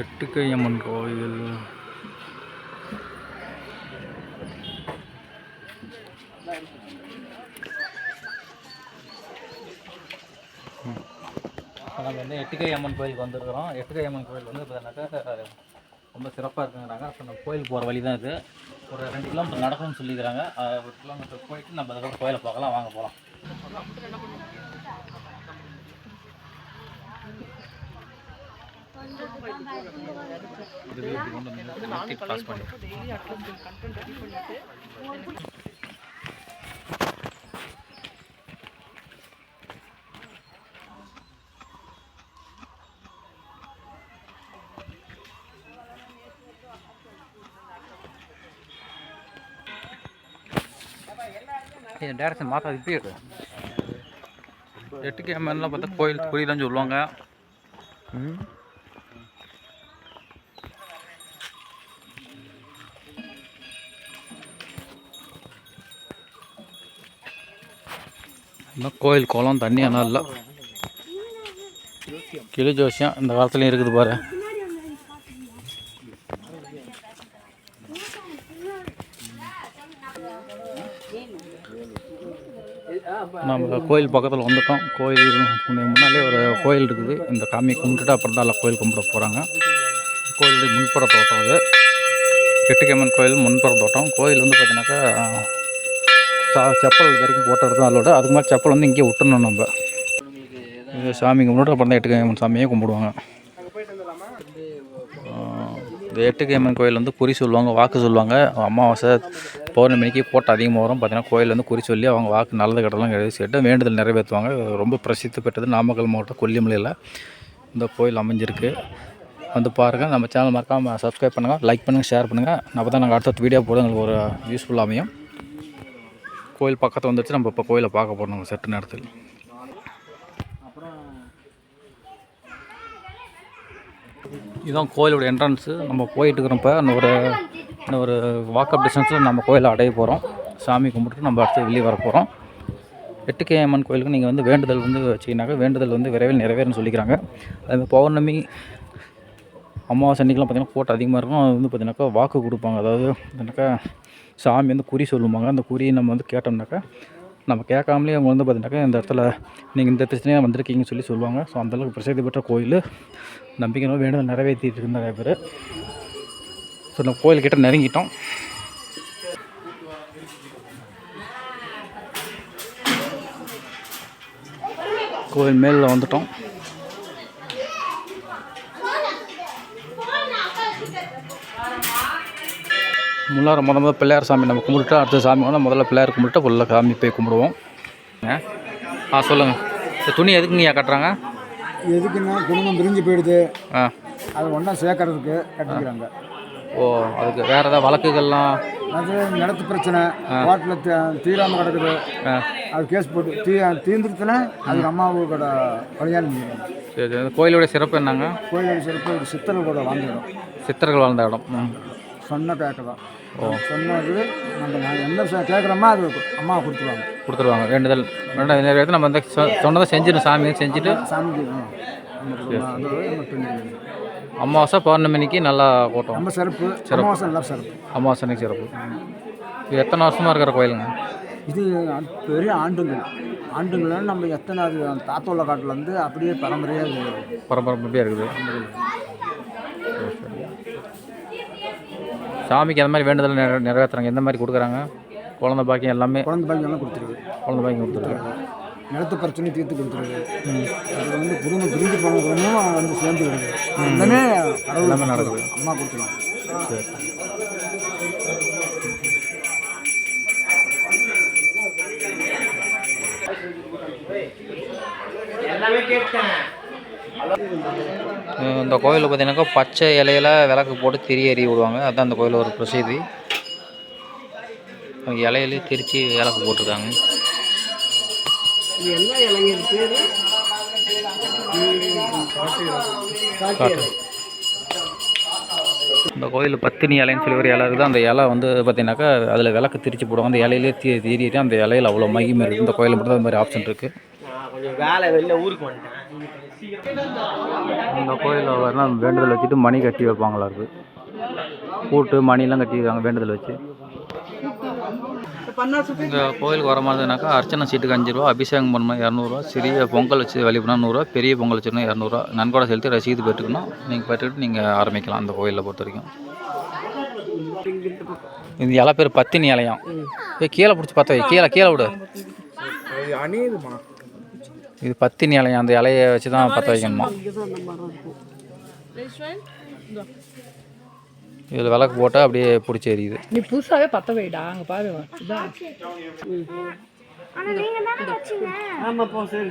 எட்டுக்கை அம்மன் கோயில். நம்ம வந்து எட்டுக்கை அம்மன் கோயிலுக்கு வந்திருக்கிறோம். எட்டுக்கை அம்மன் கோயில் வந்து பார்த்தீங்கன்னாக்கா ரொம்ப சிறப்பாக இருக்குங்கிறாங்க. அப்போ நம்ம கோயில் போகிற வழி தான் இது. ஒரு ரெண்டு கிலோமீட்டர் நடக்கணும்னு சொல்லிக்கிறாங்க ஒரு கிலோமீட்டர் போயிட்டு நம்ம அதுக்கப்புறம் கோயிலை பார்க்கலாம். வாங்க போகலாம் இதுவே டேரக்ஷன் மாற்றாது இப்படியே இருக்கு. எட்டு கேமரெலாம் பார்த்தா கோயில் புரியலன்னு சொல்லுவாங்க. ம்? இன்னும் கோயில் குளம் தண்ணி ஆனால் இல்லை. கிளி ஜோசியம் இந்த காலத்துலேயும் இருக்குது பாரு. நம்ம கோயில் பக்கத்தில் வந்துட்டோம். கோயில் முன்னாலே ஒரு கோயில் இருக்குது. இந்த காமியை கும்பிட்டுட்டு அப்புறம் தான் கோயில் கும்பிட போகிறாங்க கோயிலுடைய முன்புற தோட்டம் அது. கெட்டுக்கம்மன் கோயில் முன்புற தோட்டம். கோயில் வந்து பார்த்தீங்கன்னாக்கா செப்பல் இது வரைக்கும் போட்ட இடத்துல அதோட அதுக்கு மாதிரி செப்பல் வந்து இங்கே விட்டுணும் நம்ம. இது சாமி கும்பிட்டு அப்புறம் தான் எட்டுக்கம்மன் சாமியே கும்பிடுவாங்க. இந்த எட்டுக்கையம்மன் கோயில் வந்து குறி சொல்லுவாங்க வாக்கு சொல்லுவாங்க. அமாவாசை பௌர்ணமிக்கு போட்டு அதிகமாக வரும். பார்த்தீங்கன்னா கோயில் வந்து குறி சொல்லி அவங்க வாக்கு நல்லது கெட்டலாம் எழுதி சேர்த்து வேண்டுதல் நிறைவேற்றுவாங்க. ரொம்ப பிரசித்தி பெற்றது நாமக்கல் மாவட்டம் கொல்லிமலையில் இந்த கோயில் அமைஞ்சிருக்கு. வந்து பாருங்கள் நம்ம சேனல் மறக்காமல் சப்ஸ்கிரைப் பண்ணுங்கள் லைக் பண்ணுங்கள் ஷேர் பண்ணுங்கள் அப்போ தான் நாங்கள் அடுத்த வீடியோ போட எங்களுக்கு ஒரு யூஸ்ஃபுல்லாக அமையும். கோயில் பக்கத்தில் வந்துடுச்சு நம்ம இப்போ கோயிலை பார்க்க போகிறோம் செட்டு நேரத்தில் இதுதான் கோயிலோட என்ட்ரன்ஸு நம்ம போயிட்டு இருக்கிறப்ப இன்னும் ஒரு இன்னும் ஒரு வாக்கப் டிஸ்டன்ஸில் நம்ம கோயிலை அடைய போகிறோம் சாமி கும்பிட்டுட்டு நம்ம அடுத்து வெளியே வர போகிறோம் எட்டுக்கே அம்மன் கோயிலுக்கு நீங்கள் வந்து வேண்டுதல் வந்து வச்சிங்கனாக்கா வேண்டுதல் வந்து விரைவில் நிறைவேறும்னு சொல்லிக்கிறாங்க. அதுமாதிரி பௌர்ணமி அமாவாசை அன்றைக்கெலாம் பார்த்திங்கன்னா கூட்டம் அதிகமாக இருக்கும். அது வந்து பார்த்திங்கனாக்கா வாக்கு கொடுப்பாங்க. அதாவது பார்த்திங்கனாக்கா சாமி வந்து குறி சொல்லுவாங்க. அந்த குறியை நம்ம வந்து கேட்டோம்னாக்கா நம்ம கேட்காமலே அவங்க வந்து பார்த்திங்கனாக்கா இந்த இடத்துல நீங்கள் இந்த பிரச்சனையாக வந்திருக்கீங்கன்னு சொல்லி சொல்லுவாங்க. ஸோ அந்தளவுக்கு பிரசித்தி பெற்ற கோயில். நம்பிக்கை வேண்டுதல் நிறைவேற்றிட்டு இருந்த நிறைய பேர். ஸோ நம்ம கோயில்கிட்ட நெருங்கிட்டோம். கோயில் மேலில் வந்துட்டோம். முன்னாடி முத முத பிள்ளையார் சாமி நம்ம கும்பிட்டுட்டு அடுத்த சாமி வந்து முதல்ல பிள்ளையார் கும்பிட்டு ஃபுல்லாக சாமி போய் கும்பிடுவோம். ஆ சொல்லுங்கள் இந்த துணி எதுக்குங்கய்யா கட்டுறாங்க? எதுக்குன்னா குடும்பம் பிரிஞ்சு போயிடுது. ஆ. அது ஒன்றா சேர்க்கறதுக்கு கட்டிக்கிறாங்க. ஓ அதுக்கு வேறு ஏதாவது வழக்குகள்லாம்? அது நிலத்து பிரச்சனை. கோர்ட்டில் தீராமல் கிடக்குது. அது கேஸ் போட்டு தீ தீர்ந்துருச்சுன்னா அதுக்கு அம்மாவோட கல்யாணம் பண்ணிடுறாங்க சரி கோயிலுடைய சிறப்பு என்னங்க? கோயிலோட சிறப்பு ஒரு சித்தர்கள் கூட வாழ்ந்துடும் சித்தர்கள் வாழ்ந்த இடம். சொன்ன கேட்கலாம் சொன்னது நம்ம என்ன கேட்குறோமோ அது அம்மா கொடுத்துருவாங்க. கொடுத்துருவாங்க. வேண்டுதல். ரெண்டாவது நிறைவேற்றி நம்ம வந்து சொ- சொன்னதை செஞ்சிடும் சாமி செஞ்சுட்டு. பெண்கள். அமாவாசை பௌர்ணமிக்கு நல்லா கூட்டம் ரொம்ப சிறப்பு. அமாவாசை நல்லா சிறப்பு. அமாவாசைக்கு சிறப்பு. இது எத்தனை வருஷமாக இருக்கிற கோயிலுங்க? இது பெரிய ஆண்டுங்கள் ஆண்டுங்கள் நம்ம எத்தனை அது தாத்தோல காட்டிலேருந்து அப்படியே பரம்பரையாக பரபரப்பாக இருக்குது சரி, சரி. சாமிக்கு எந்த மாதிரி வேண்டுதல் நிறை நிறைவேற்றுறாங்க எந்த மாதிரி கொடுக்குறாங்க? குழந்தை பாக்கியம் எல்லாமே குழந்தை பாக்கியெல்லாம் கொடுத்துருது குழந்தை பாக்கியம் கொடுத்துருக்காங்க நிலத்து பிரச்சனை தீர்த்து கொடுத்துருது அது வந்து குடும்பம் பிரிஞ்சு போன குடும்பமும் வந்து சேர்ந்து வருது. எல்லாமே எல்லாமே நடக்குது. அம்மா கொடுத்துருவாங்க சரி. அஹ் இந்த கோயிலில் பார்த்தீங்கன்னாக்கா பச்சை இலையில விளக்கு போட்டு திரி எறி விடுவாங்க. அதுதான் அந்த கோயிலில் ஒரு பிரசித்தி. இலையிலே திரிச்சு விளக்கு போட்டிருக்காங்க. இந்த கோயில் பத்தினி இலைன்னு சொல்லி ஒரு இலை இருக்குது. அந்த இலை வந்து பார்த்தீங்கன்னாக்கா அதில் விளக்கு திரிச்சு போடுவாங்க. அந்த இலையிலே தீ தீரிட்டு அந்த இலையில அவ்வளோ மகிமை இருக்குது. இந்த கோயிலில் மட்டும் தான் அந்த மாதிரி ஆப்ஷன் இருக்குது கொஞ்சம் வேலை வெளில ஊருக்கு வந்துட்டேன். இந்த கோயிலில் வரலாம் வேண்டுதல் வச்சுட்டு மணி கட்டி வைப்பாங்களா இருக்கு. பூட்டு மணிலாம் கட்டி வேண்டுதல் வச்சு. இங்கே கோயிலுக்கு வர மாதிரி அர்ச்சனை சீட்டுக்கு அஞ்சு ரூபா அபிஷேகம் பண்ணணும் இரநூறுவா சிறிய பொங்கல் வச்சு வழிபடணும் நூறுரூவா பெரிய பொங்கல் வச்சுருந்தா இரநூறுவா நன்கொடை செலுத்தி ரசீது பெற்றுக்கணும். நீங்கள் பெற்றுக்கிட்டு நீங்கள் ஆரம்பிக்கலாம் அந்த கோயிலில் பொறுத்த வரைக்கும். இந்த இலை பேர் பத்தினி இலையாம். ஏ கீழே பிடிச்சி பார்த்தா கீழே கீழே விடு. அணியுதுமா இது பத்தினி இலையா அந்த இலையை வச்சு தான் பற்ற வைக்கணுமா? இதில் விளக்கு போட்டால் அப்படியே பிடிச்சி எரியுது. நீ புதுசாகவே பற்ற வைடா அங்கே பாரு ஆமாப்பா சரி